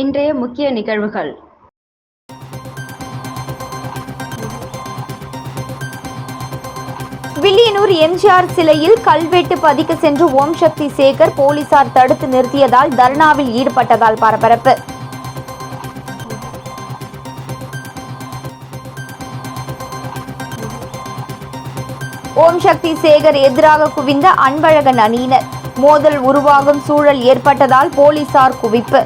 இன்றைய முக்கிய நிகழ்வுகள். வில்லியனூர் எம்ஜிஆர் சிலையில் கல்வெட்டு பதிக்க சென்று ஓம் சக்தி சேகர் போலீசார் தடுத்து நிறுத்தியதால் தர்ணாவில் ஈடுபட்டதால் பரபரப்பு. ஓம் சக்தி சேகர் எதிராக குவிந்த அன்பழகன் அணியினர். மோதல் உருவாகும் சூழல் ஏற்பட்டதால் போலீசார் குவிப்பு.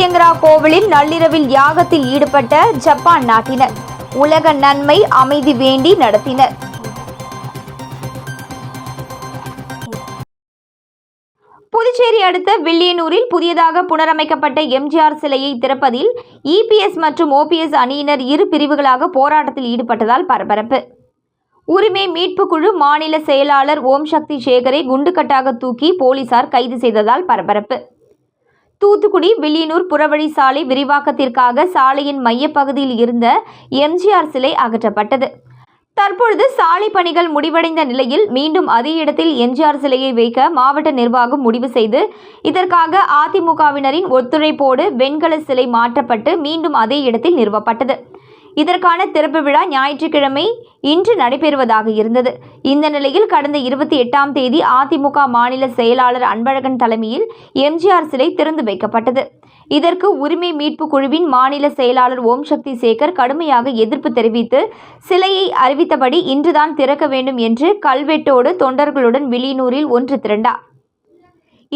சத்தியங்கரா கோவிலில் நள்ளிரவில் யாகத்தில் ஈடுபட்ட ஜப்பான் நாட்டினர். உலக நன்மை அமைதி வேண்டி நடத்தினர். புதுச்சேரி அடுத்த வில்லியனூரில் புதியதாக புனரமைக்கப்பட்ட எம்ஜிஆர் சிலையை திறப்பதில் இபிஎஸ் மற்றும் ஓபிஎஸ் அணியினர் இரு பிரிவுகளாக போராட்டத்தில் ஈடுபட்டதால் பரபரப்பு. உரிமை மீட்பு குழு மாநில செயலாளர் ஓம் சக்தி சேகரை குண்டுக்கட்டாக தூக்கி போலீசார் கைது செய்ததால் பரபரப்பு. தூத்துக்குடி வில்லியனூர் புறவழி சாலை விரிவாக்கத்திற்காக சாலையின் மையப்பகுதியில் இருந்த எம்ஜிஆர் சிலை அகற்றப்பட்டது. தற்பொழுது சாலை பணிகள் முடிவடைந்த நிலையில் மீண்டும் அதே இடத்தில் எம்ஜிஆர் சிலையை வைக்க மாவட்ட நிர்வாகம் முடிவு செய்து இதற்காக அதிமுகவினரின் ஒத்துழைப்போடு வெண்கல சிலை மாற்றப்பட்டு மீண்டும் அதே இடத்தில் நிறுவப்பட்டது. இதற்கான திறப்பு விழா ஞாயிற்றுக்கிழமை இன்று நடைபெறுவதாக இருந்தது. இந்த நிலையில் கடந்த இருபத்தி எட்டாம் தேதி அதிமுக மாநில செயலாளர் அன்பழகன் தலைமையில் எம்ஜிஆர் சிலை திறந்து வைக்கப்பட்டது. இதற்கு உரிமை மீட்பு குழுவின் மாநில செயலாளர் ஓம் சக்தி சேகர் கடுமையாக எதிர்ப்பு தெரிவித்து சிலையை அறிவித்தபடி இன்றுதான் திறக்க வேண்டும் என்று கல்வெட்டோடு தொண்டர்களுடன் வெளியூரில் ஒன்று திரண்டார்.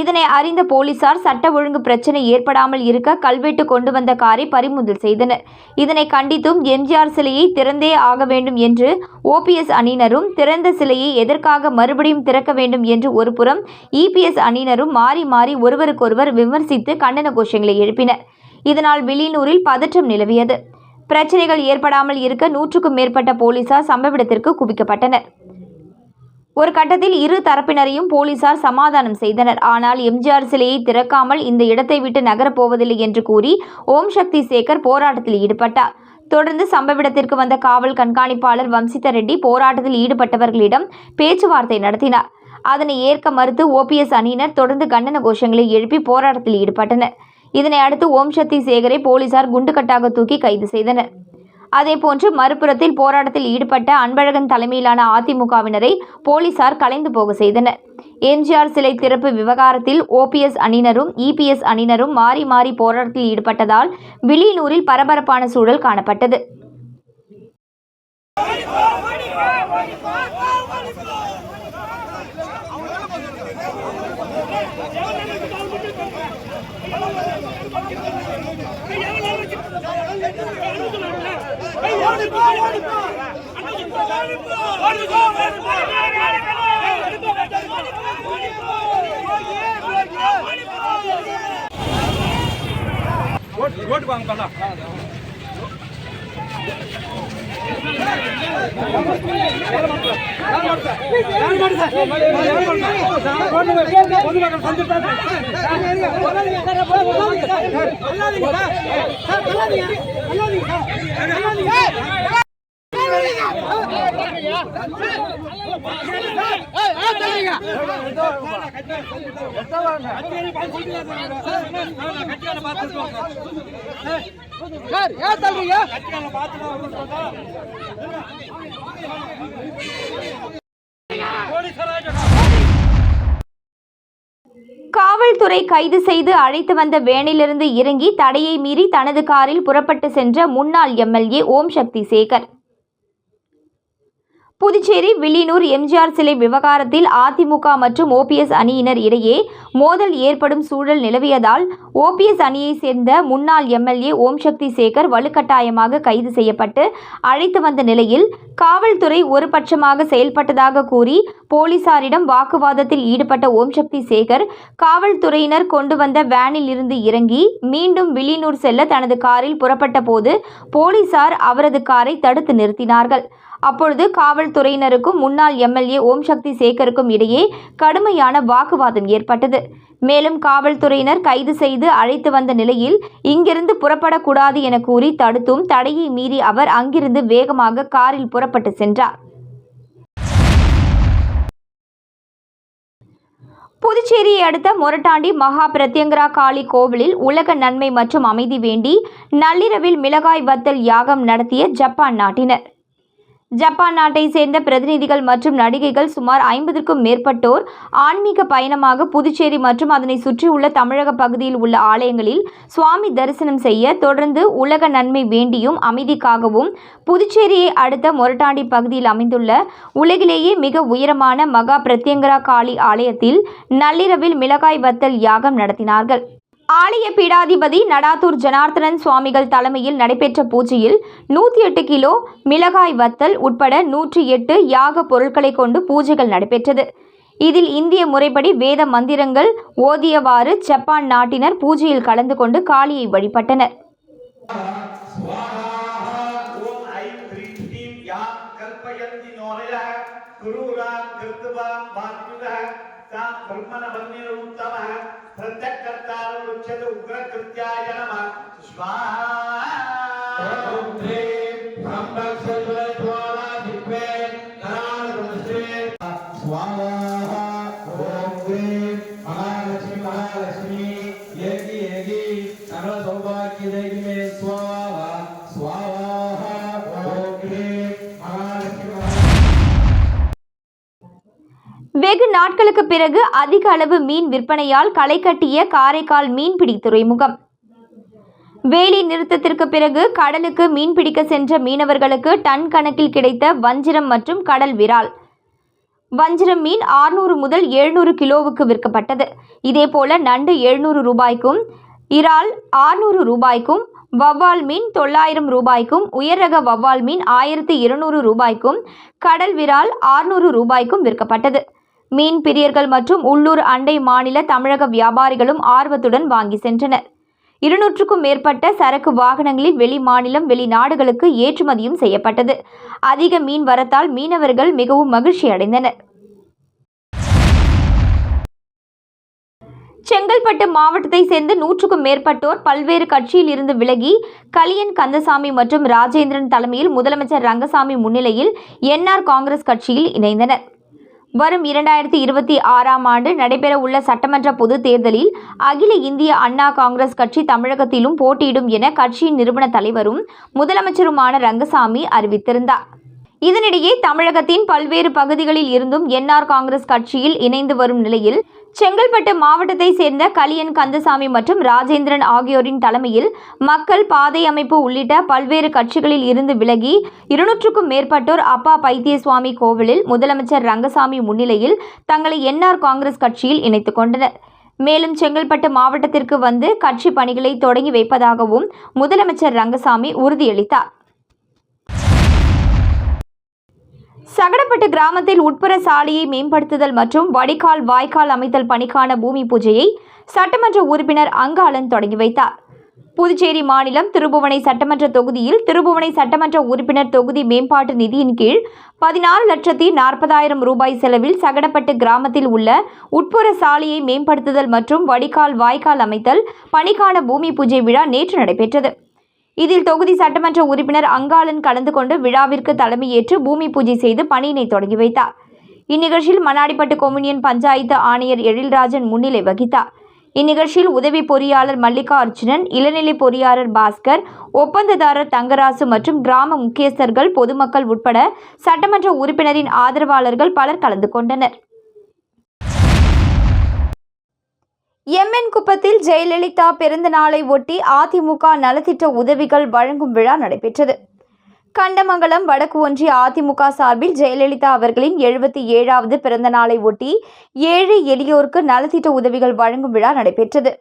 இதனை அறிந்த போலீசார் சட்ட ஒழுங்கு பிரச்சனை ஏற்படாமல் இருக்க கல்வெட்டு கொண்டு வந்த காரை பறிமுதல் செய்தனர். இதனை கண்டித்தும் எம்ஜிஆர் சிலையை திறந்தே ஆக வேண்டும் என்று ஓபிஎஸ் அணியினரும் திறந்த சிலையை எதற்காக மறுபடியும் திறக்க வேண்டும் என்று ஒருபுறம் இபிஎஸ் அணியினரும் மாறி மாறி ஒருவருக்கொருவர் விமர்சித்து கண்டன கோஷங்களை எழுப்பினர். இதனால் வெளியூரில் பதற்றம் நிலவியது. பிரச்சனைகள் ஏற்படாமல் இருக்க நூற்றுக்கும் மேற்பட்ட போலீசார் சம்பவ இடத்திற்கு குவிக்கப்பட்டனர். ஒரு கட்டத்தில் இரு தரப்பினரையும் போலீசார் சமாதானம் செய்தனர். ஆனால் எம்ஜிஆர் சிலையை திறக்காமல் இந்த இடத்தை விட்டு நகரப் போவதில்லை என்று கூறி ஓம் சக்தி சேகர் போராட்டத்தில் ஈடுபட்டார். தொடர்ந்து சம்பவிடத்திற்கு வந்த காவல் கண்காணிப்பாளர் வம்சித ரெட்டி போராட்டத்தில் ஈடுபட்டவர்களிடம் பேச்சுவார்த்தை நடத்தினார். அதனை ஏற்க மறுத்து ஓபிஎஸ் அணியினர் தொடர்ந்து கண்டன கோஷங்களை எழுப்பி போராட்டத்தில் ஈடுபட்டனர். இதனை அடுத்து ஓம் சக்தி சேகரை போலீசார் குண்டுக்கட்டாக தூக்கி கைது செய்தனர். அதேபோன்று மறுபுறத்தில் போராட்டத்தில் ஈடுபட்ட அன்பழகன் தலைமையிலான அதிமுகவினரை போலீசார் கலைந்து போக செய்தனர். எம்ஜிஆர் சிலை திறப்பு விவகாரத்தில் ஓபிஎஸ் அணியினரும் இபிஎஸ் அணியினரும் மாறி மாறி போராட்டத்தில் ஈடுபட்டதால் வில்லியனூரில் பரபரப்பான சூழல் காணப்பட்டது. ஓட்டு ஓட்டு வாங்க பண்ணலாம் சார் ஏன் தள்ளுறீங்க காவல்துறை கைது செய்து அழைத்து வந்த வேனிலிருந்து இறங்கி தடையை மீறி தனது காரில் புறப்பட்டு சென்ற முன்னாள் எம்எல்ஏ ஓம் சக்தி சேகர். புதுச்சேரி வில்லியனூர் எம்ஜிஆர் சிலை விவகாரத்தில் அதிமுக மற்றும் ஓபிஎஸ் அணியினர் இடையே மோதல் ஏற்படும் சூழல் நிலவியதால் ஓபிஎஸ் அணியைச் சேர்ந்த முன்னாள் எம்எல்ஏ ஓம் சக்தி சேகர் வலுக்கட்டாயமாக கைது செய்யப்பட்டு அழைத்து வந்த நிலையில் காவல்துறை ஒருபட்சமாக செயல்பட்டதாக கூறி போலீசாரிடம் வாக்குவாதத்தில் ஈடுபட்ட ஓம் சக்தி சேகர் காவல்துறையினர் கொண்டு வந்த வேனில் இருந்து இறங்கி மீண்டும் வில்லியனூர் செல்ல தனது காரில் புறப்பட்ட போது போலீசார் அவரது காரை தடுத்து நிறுத்தினார்கள். அப்பொழுது காவல்துறையினருக்கும் முன்னாள் எம்எல்ஏ ஓம் சக்தி சேகருக்கும் இடையே கடுமையான வாக்குவாதம் ஏற்பட்டது. மேலும் காவல்துறையினர் கைது செய்து அழைத்து வந்த நிலையில் இங்கிருந்து புறப்படக்கூடாது என கூறி தடுத்தும் தடையை மீறி அவர் அங்கிருந்து வேகமாக காரில் புறப்பட்டு சென்றார். புதுச்சேரியை அடுத்த மொரட்டாண்டி மகா பிரத்யங்கரா காளி கோவிலில் உலக நன்மை மற்றும் அமைதி வேண்டி நள்ளிரவில் மிளகாய் வத்தல் யாகம் நடத்திய ஜப்பான் நாட்டினர். ஜப்பான் நாட்டை சேர்ந்த பிரதிநிதிகள் மற்றும் நடிகைகள் சுமார் ஐம்பதுக்கும் மேற்பட்டோர் ஆன்மீக பயணமாக புதுச்சேரி மற்றும் அதனை சுற்றியுள்ள தமிழக பகுதியில் உள்ள ஆலயங்களில் சுவாமி தரிசனம் செய்ய தொடர்ந்து உலக நன்மை வேண்டியும் அமைதிக்காகவும் புதுச்சேரியை அடுத்த மொரட்டாண்டி பகுதியில் அமைந்துள்ள உலகிலேயே மிக உயரமான மகா பிரத்யங்கரா காளி ஆலயத்தில் நள்ளிரவில் மிளகாய் வத்தல் யாகம் நடத்தினார்கள். ஆலய பீடாதிபதி நடாத்தூர் ஜனார்த்தனன் சுவாமிகள் தலைமையில் நடைபெற்ற பூஜையில் நூற்றி எட்டு கிலோ மிளகாய் வத்தல் உட்பட நூற்றி எட்டு யாக பொருட்களை கொண்டு பூஜைகள் நடைபெற்றது. இதில் இந்திய முறைப்படி வேத மந்திரங்கள் ஓதியவாறு ஜப்பான் நாட்டினர் பூஜையில் கலந்து கொண்டு காளியை வழிபட்டனர். ता ब्रह्मणवर्णेन उत्तमः प्रत्यक्कर्तारं नमः। स्वाहा நாட்களுக்கு பிறகு அதிக அளவு மீன் விற்பனையால் களை கட்டிய காரைக்கால் மீன்பிடி துறைமுகம். வேலி நிறுத்தத்திற்கு பிறகு கடலுக்கு மீன்பிடிக்க சென்ற மீனவர்களுக்கு டன் கணக்கில் கிடைத்த வஞ்சிரம் மற்றும் கடல் விரால். வஞ்சிரம் மீன் 600 முதல் 700 கிலோவுக்கு விற்கப்பட்டது. இதேபோல நண்டு 700 ரூபாய்க்கும் இறால் 600 ரூபாய்க்கும் வவ்வால் மீன் தொள்ளாயிரம் ரூபாய்க்கும் உயர்ரக வவ்வால் மீன் ஆயிரத்தி இருநூறு ரூபாய்க்கும் கடல் விரால் 600 ரூபாய்க்கும் விற்கப்பட்டது. மீன் பிரியர்கள் மற்றும் உள்ளூர் அண்டை மாநில தமிழக வியாபாரிகளும் ஆர்வத்துடன் வாங்கி சென்றனர். இருநூற்றுக்கும் மேற்பட்ட சரக்கு வாகனங்களில் வெளி மாநிலம் வெளிநாடுகளுக்கு ஏற்றுமதியும் செய்யப்பட்டது. அதிக மீன் வரத்தால் மீனவர்கள் மிகவும் மகிழ்ச்சி அடைந்தனர். செங்கல்பட்டு மாவட்டத்தை சேர்ந்த நூற்றுக்கும் மேற்பட்டோர் பல்வேறு கட்சியில் இருந்து விலகி கலியன் கந்தசாமி மற்றும் ராஜேந்திரன் தலைமையில் முதலமைச்சர் ரங்கசாமி முன்னிலையில் என்ஆர் காங்கிரஸ் கட்சியில் இணைந்தனர். வரும் இரண்டாயிரத்தி இருபத்தி ஆறாம் ஆண்டு நடைபெறவுள்ள சட்டமன்ற பொதுத் தேர்தலில் அகில இந்திய அண்ணா காங்கிரஸ் கட்சி தமிழகத்திலும் போட்டியிடும் என கட்சியின் நிறுவன தலைவரும் முதலமைச்சருமான ரங்கசாமி அறிவித்திருந்தார். இதனிடையே தமிழகத்தின் பல்வேறு பகுதிகளில் இருந்தும் என்ஆர் காங்கிரஸ் கட்சியில் இணைந்து வரும் நிலையில் செங்கல்பட்டு மாவட்டத்தை சேர்ந்த கலியன் கந்தசாமி மற்றும் ராஜேந்திரன் ஆகியோரின் தலைமையில் மக்கள் பாதை அமைப்பு உள்ளிட்ட பல்வேறு கட்சிகளில் இருந்து விலகி இருநூற்றுக்கும் மேற்பட்டோர் அப்பா பைத்தியசுவாமி கோவிலில் முதலமைச்சர் ரங்கசாமி முன்னிலையில் தங்களை என்ஆர் காங்கிரஸ் கட்சியில் இணைத்துக் கொண்டனர். மேலும் செங்கல்பட்டு மாவட்டத்திற்கு வந்து கட்சி பணிகளை தொடங்கி வைப்பதாகவும் முதலமைச்சர் ரங்கசாமி உறுதியளித்தார். சகடப்பட்டு கிராமத்தில் உட்புற சாலையை மேம்படுத்துதல் மற்றும் வடிகால் வாய்க்கால் அமைத்தல் பணிக்கான பூமி பூஜையை சட்டமன்ற உறுப்பினர் அங்காளன் தொடங்கி வைத்தார். புதுச்சேரி மாநிலம் திருபுவனை சட்டமன்ற தொகுதியில் திருபுவனை சட்டமன்ற உறுப்பினர் தொகுதி மேம்பாட்டு நிதியின் கீழ் பதினாறு லட்சத்தி நாற்பதாயிரம் ரூபாய் செலவில் சகடப்பட்டு கிராமத்தில் உள்ள உட்புற சாலையை மேம்படுத்துதல் மற்றும் வடிகால் வாய்க்கால் அமைத்தல் பணிக்கான பூமி பூஜை விழா நேற்று நடைபெற்றது. இதில் தொகுதி சட்டமன்ற உறுப்பினர் அங்காளன் கலந்து கொண்டு விழாவிற்கு தலைமையேற்று பூமி பூஜை செய்து பணியினை தொடங்கி வைத்தார். இந்நிகழ்ச்சியில் மண்ணாடிப்பட்டு கொம்யூனியன் பஞ்சாயத்து ஆணையர் எழில்ராஜன் முன்னிலை வகித்தார். இந்நிகழ்ச்சியில் உதவி பொறியாளர் மல்லிகா அர்ஜுனன் இளநிலை பொறியாளர் பாஸ்கர் ஒப்பந்ததாரர் தங்கராசு மற்றும் கிராம முக்கியஸ்தர்கள் பொதுமக்கள் உட்பட சட்டமன்ற உறுப்பினரின் ஆதரவாளர்கள் பலர் கலந்து கொண்டனர். எம்என் குப்பத்தில் ஜெயலலிதா பிறந்த நாளை ஒட்டி அதிமுக நலத்திட்ட உதவிகள் வழங்கும் விழா நடைபெற்றது. கண்டமங்கலம் வடக்கு ஒன்றிய அதிமுக சார்பில் ஜெயலலிதா அவர்களின் எழுபத்தி ஏழாவது பிறந்த நாளை ஒட்டி ஏழை எளியோருக்கு நலத்திட்ட உதவிகள் வழங்கும் விழா நடைபெற்றது.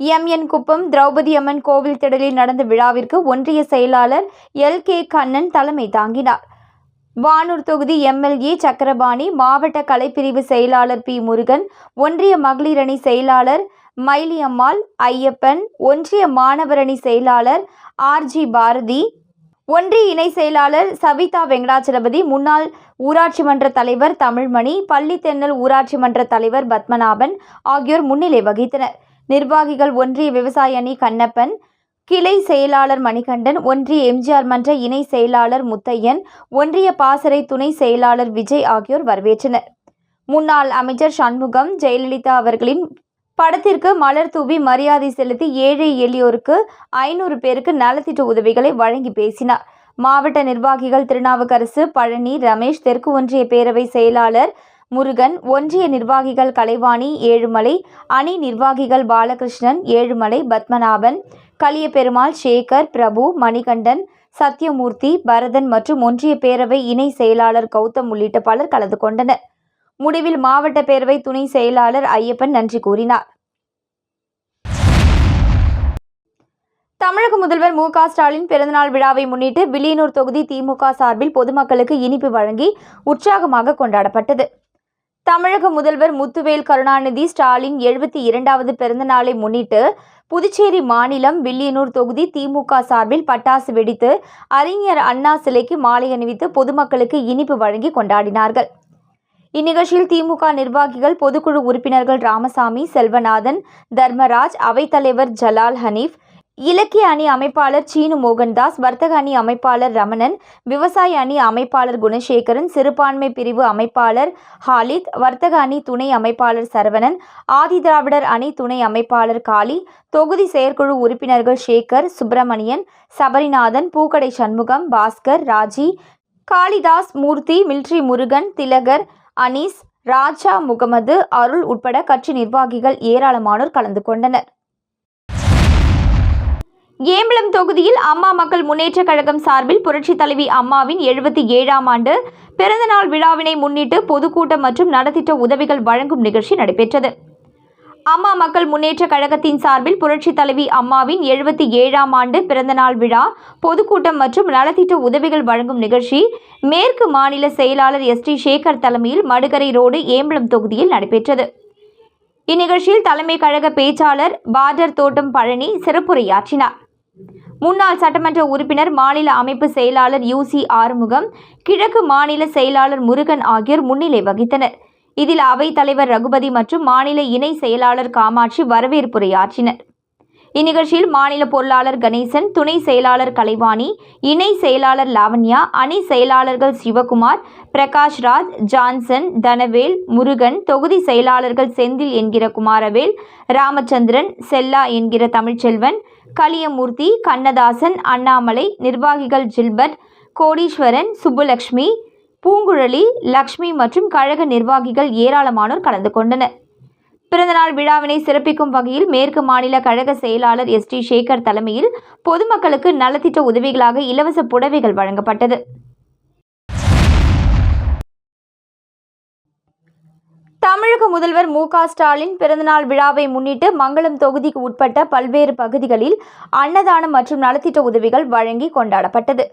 எம்என் குப்பம் திரௌபதி அம்மன் கோவில் திடலில் நடந்த விழாவிற்கு ஒன்றிய செயலாளர் எல் கே கண்ணன் தலைமை தாங்கினார். வானூர் தொகுதி எம்எல்ஏ சக்கரபாணி மாவட்ட கலைப்பிரிவு செயலாளர் பி. முருகன் ஒன்றிய மகளிர் அணி செயலாளர் மைலியம்மாள் ஐயப்பன் ஒன்றிய மாணவர் அணி செயலாளர் ஆர்ஜி பாரதி ஒன்றிய இணை செயலாளர் சவிதா வெங்கடாச்சலபதி முன்னாள் ஊராட்சி மன்ற தலைவர் தமிழ்மணி பள்ளித்தென்னல் ஊராட்சி மன்ற தலைவர் பத்மநாபன் ஆகியோர் முன்னிலை வகித்தனர். நிர்வாகிகள் ஒன்றிய விவசாய அணி கண்ணப்பன் கிளை செயலாளர் மணிகண்டன் ஒன்றிய எம்ஜிஆர் மன்ற இணை செயலாளர் முத்தையன் ஒன்றிய பாசறை துணை செயலாளர் விஜய் ஆகியோர் வரவேற்றனர். முன்னாள் அமைச்சர் சண்முகம் ஜெயலலிதா அவர்களின் படத்திற்கு மலர் தூவி மரியாதை செலுத்தி ஏழை எளியோருக்கு ஐநூறு பேருக்கு நலத்திட்ட உதவிகளை வழங்கி பேசினார். மாவட்ட நிர்வாகிகள் திருநாவுக்கரசு பழனி ரமேஷ் தெற்கு ஒன்றிய பேரவை செயலாளர் முருகன் ஒன்றிய நிர்வாகிகள் கலைவாணி ஏழுமலை அணி நிர்வாகிகள் பாலகிருஷ்ணன் ஏழுமலை பத்மநாபன் கலியபெருமாள் சேகர் பிரபு மணிகண்டன் சத்யமூர்த்தி பரதன் மற்றும் ஒன்றிய பேரவை இணை செயலாளர் கௌதம் உள்ளிட்ட பலர் கலந்து கொண்டனர். முடிவில் மாவட்ட பேரவை துணை செயலாளர் ஐயப்பன் நன்றி கூறினார். தமிழக முதல்வர் மு. க. ஸ்டாலின் பிறந்தநாள் விழாவை முன்னிட்டு வில்லியனூர் தொகுதி திமுக சார்பில் பொதுமக்களுக்கு இனிப்பு வழங்கி உற்சாகமாக கொண்டாடப்பட்டது. தமிழக முதல்வர் முத்துவேல் கருணாநிதி ஸ்டாலின் எழுபத்தி இரண்டாவது பிறந்தநாளை முன்னிட்டு புதுச்சேரி மாநிலம் வில்லியனூர் தொகுதி திமுக சார்பில் பட்டாசு வெடித்து அறிஞர் அண்ணா சிலைக்கு மாலை அணிவித்து பொதுமக்களுக்கு இனிப்பு வழங்கி கொண்டாடினார்கள். இந்நிகழ்ச்சியில் திமுக நிர்வாகிகள் பொதுக்குழு உறுப்பினர்கள் ராமசாமி செல்வநாதன் தர்மராஜ் அவைத்தலைவர் ஜலால் ஹனீஃப் இலக்கிய அணி அமைப்பாளர் சீனு மோகன்தாஸ் வர்த்தக அணி அமைப்பாளர் ரமணன் விவசாய அணி அமைப்பாளர் குணசேகரன் சிறுபான்மை பிரிவு அமைப்பாளர் ஹாலித் வர்த்தக அணி துணை அமைப்பாளர் சரவணன் ஆதிதிராவிடர் அணி துணை அமைப்பாளர் காளி தொகுதி செயற்குழு உறுப்பினர்கள் சேகர் சுப்பிரமணியன் சபரிநாதன் பூக்கடை சண்முகம் பாஸ்கர் ராஜி காளிதாஸ் மூர்த்தி மில்ட்ரி முருகன் திலகர் அனீஸ் ராஜா முகமது அருள் உட்பட கட்சி நிர்வாகிகள் ஏராளமானோர் கலந்து கொண்டனர். ஏம்பலம் தொகுதியில் அம்மா மக்கள் முன்னேற்றக் கழகம் சார்பில் புரட்சித் தலைவி அம்மாவின் எழுபத்தி ஏழாம் ஆண்டு பிறந்தநாள் விழாவினை முன்னிட்டு பொதுக்கூட்டம் மற்றும் நலத்திட்ட உதவிகள் வழங்கும் நிகழ்ச்சி நடைபெற்றது. அம்மா மக்கள் முன்னேற்றக் கழகத்தின் சார்பில் புரட்சித் தலைவி அம்மாவின் எழுபத்தி ஏழாம் ஆண்டு பிறந்தநாள் விழா பொதுக்கூட்டம் மற்றும் நலத்திட்ட உதவிகள் வழங்கும் நிகழ்ச்சி மேற்கு மாநில செயலாளர் எஸ் டி சேகர் தலைமையில் மடுகரை ரோடு ஏம்பலம் தொகுதியில் நடைபெற்றது. இந்நிகழ்ச்சியில் தலைமை கழக பேச்சாளர் பார்டர் தோட்டம் பழனி சிறப்புரையாற்றினார். முன்னாள் சட்டமன்ற உறுப்பினர் மாநில அமைப்பு செயலாளர் யூசி ஆறுமுகம் கிழக்கு மாநில செயலாளர் முருகன் ஆகியோர் முன்னிலை வகித்தனர். இதில் அவைத் தலைவர் ரகுபதி மற்றும் மாநில இணை செயலாளர் காமாட்சி வரவேற்புரையாற்றினர் இந்நிகழ்ச்சியில் மாநில பொருளாளர் கணேசன் துணை செயலாளர் கலைவாணி இணை செயலாளர் லாவண்யா அணி செயலாளர்கள் சிவகுமார் பிரகாஷ் ராஜ் ஜான்சன் தனவேல் முருகன் தொகுதி செயலாளர்கள் செந்தில் என்கிற குமாரவேல் ராமச்சந்திரன் செல்லா என்கிற தமிழ்ச்செல்வன் கலியமூர்த்தி கண்ணதாசன் அண்ணாமலை நிர்வாகிகள் ஜில்பர்ட் கோடீஸ்வரன் சுப்புலக்ஷ்மி பூங்குழலி லக்ஷ்மி மற்றும் கழக நிர்வாகிகள் ஏராளமானோர் கலந்து கொண்டனர். பிறந்தநாள் விழாவினை சிறப்பிக்கும் வகையில் மேற்கு மாநில கழக செயலாளர் எஸ் டி சேகர் தலைமையில் பொதுமக்களுக்கு நலத்திட்ட உதவிகளாக இலவச புடவைகள் வழங்கப்பட்டது. தமிழக முதல்வர் மு க ஸ்டாலின் பிறந்தநாள் விழாவை முன்னிட்டு மங்களம் தொகுதிக்கு உட்பட்ட பல்வேறு பகுதிகளில் அன்னதானம் மற்றும் நலத்திட்ட உதவிகள் வழங்கி கொண்டாடப்பட்டது.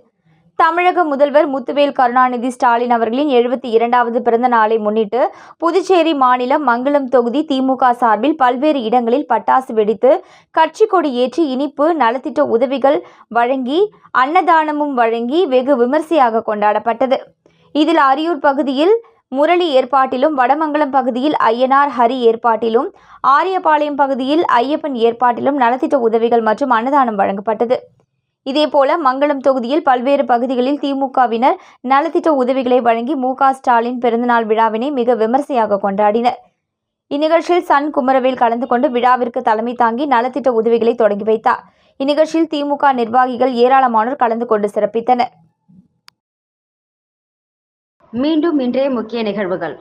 தமிழக முதல்வர் முத்துவேல் கருணாநிதி ஸ்டாலின் அவர்களின் எழுபத்தி இரண்டாவது பிறந்த நாளை முன்னிட்டு புதுச்சேரி மாநிலம் மங்களம் தொகுதி திமுக சார்பில் பல்வேறு இடங்களில் பட்டாசு வெடித்து கட்சி கொடி ஏற்றி இனிப்பு நலத்திட்ட உதவிகள் வழங்கி அன்னதானமும் வழங்கி வெகு விமர்சையாக கொண்டாடப்பட்டது. இதில் அரியூர் பகுதியில் முரளி ஏற்பாட்டிலும் வடமங்கலம் பகுதியில் ஐயனார் ஹரி ஏற்பாட்டிலும் ஆரியபாளையம் பகுதியில் ஐயப்பன் ஏற்பாட்டிலும் நலத்திட்ட உதவிகள் மற்றும் அன்னதானம் வழங்கப்பட்டது. இதேபோல மங்களம் தொகுதியில் பல்வேறு பகுதிகளில் திமுகவினர் நலத்திட்ட உதவிகளை வழங்கி மு. ஸ்டாலின் பிறந்தநாள் விழாவினை மிக விமர்சையாக கொண்டாடினர். இந்நிகழ்ச்சியில் சன் குமரவேல் கலந்து கொண்டு விழாவிற்கு தலைமை தாங்கி நலத்திட்ட உதவிகளை தொடங்கி வைத்தார். இந்நிகழ்ச்சியில் திமுக நிர்வாகிகள் ஏராளமானோர் கலந்து கொண்டு சிறப்பித்தனர். மீண்டும் இன்றைய முக்கிய நிகழ்வுகள்.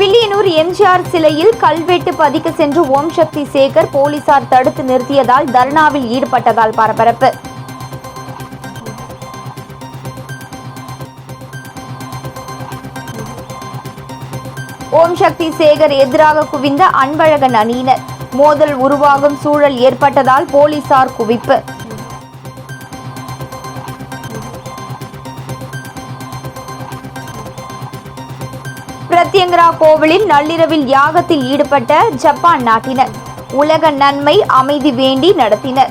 வில்லியனூர் எம்ஜிஆர் சிலையில் கல்வெட்டு பதிக்க சென்று ஓம் சக்தி சேகர் போலீசார் தடுத்து நிறுத்தியதால் தர்ணாவில் ஈடுபட்டதால் பரபரப்பு. ஓம் சக்தி சேகர் எதிராக குவிந்த அன்பழகன் அணியினர். மோதல் உருவாகும் சூழல் ஏற்பட்டதால் போலீசார் குவிப்பு. பிரத்யங்கரா கோவிலில் நள்ளிரவில் யாகத்தில் ஈடுபட்ட ஜப்பான் நாட்டினர். உலக நன்மை அமைதி வேண்டி நடத்தினர்.